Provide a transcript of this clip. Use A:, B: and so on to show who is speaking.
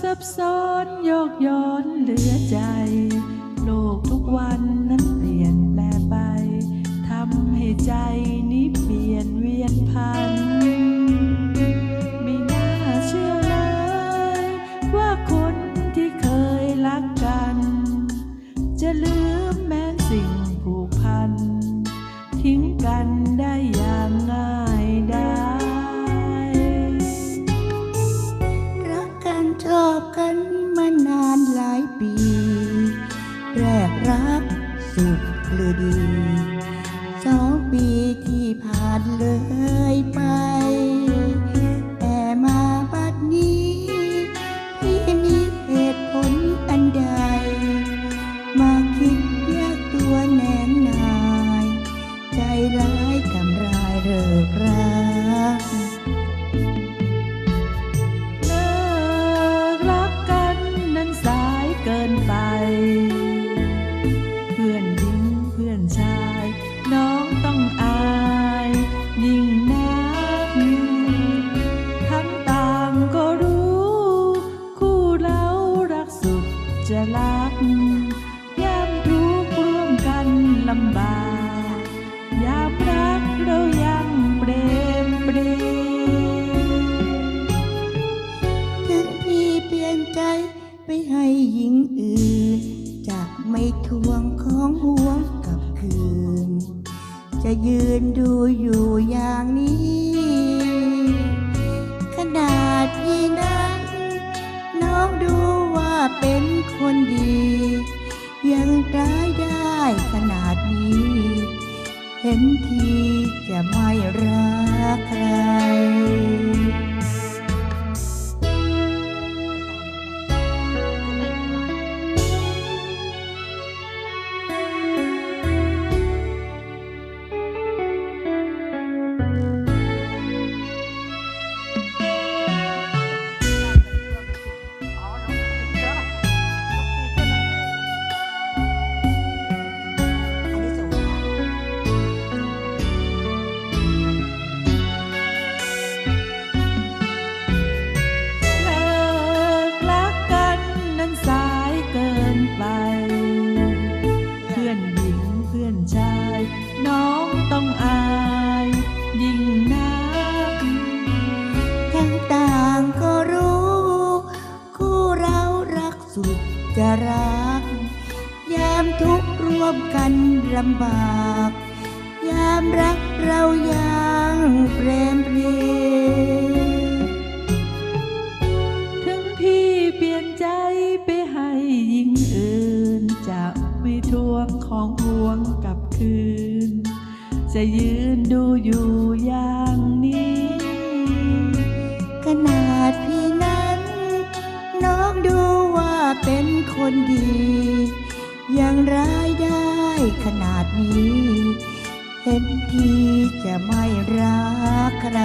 A: ซับซ้อนโยกย้อนเหลือใจ โลกทุกวันนั้น อบกันมานานหลายปี แรก
B: รักสุขหรือดี สองปีที่ผ่านเลยไป ดจะรักยามทุกข์ร่วมกันลำบากยามรักเรายังเปรมปรี
A: ถึงพี่เปลี่ยนใจไปให้หญิงอื่นจะไม่ทวงของห่วงกลับคืน จะยืนดูอยู่อย่างนี้ นทีจะไม่รักใคร
B: สุ
A: ดจะรัก ยามทุกข์ร่วมกันลำบาก ยามรักเรายังเปรมปรี
B: ถึงพี่เปลี่ยนใจไปให้หญิงอื่น จะไม่ทวงของพวงกลับคืน จะยืนดูอยู่ยาง
A: เป็นคนดี ยังร้ายได้ขนาดนี้ เห็นทีจะไม่รักใคร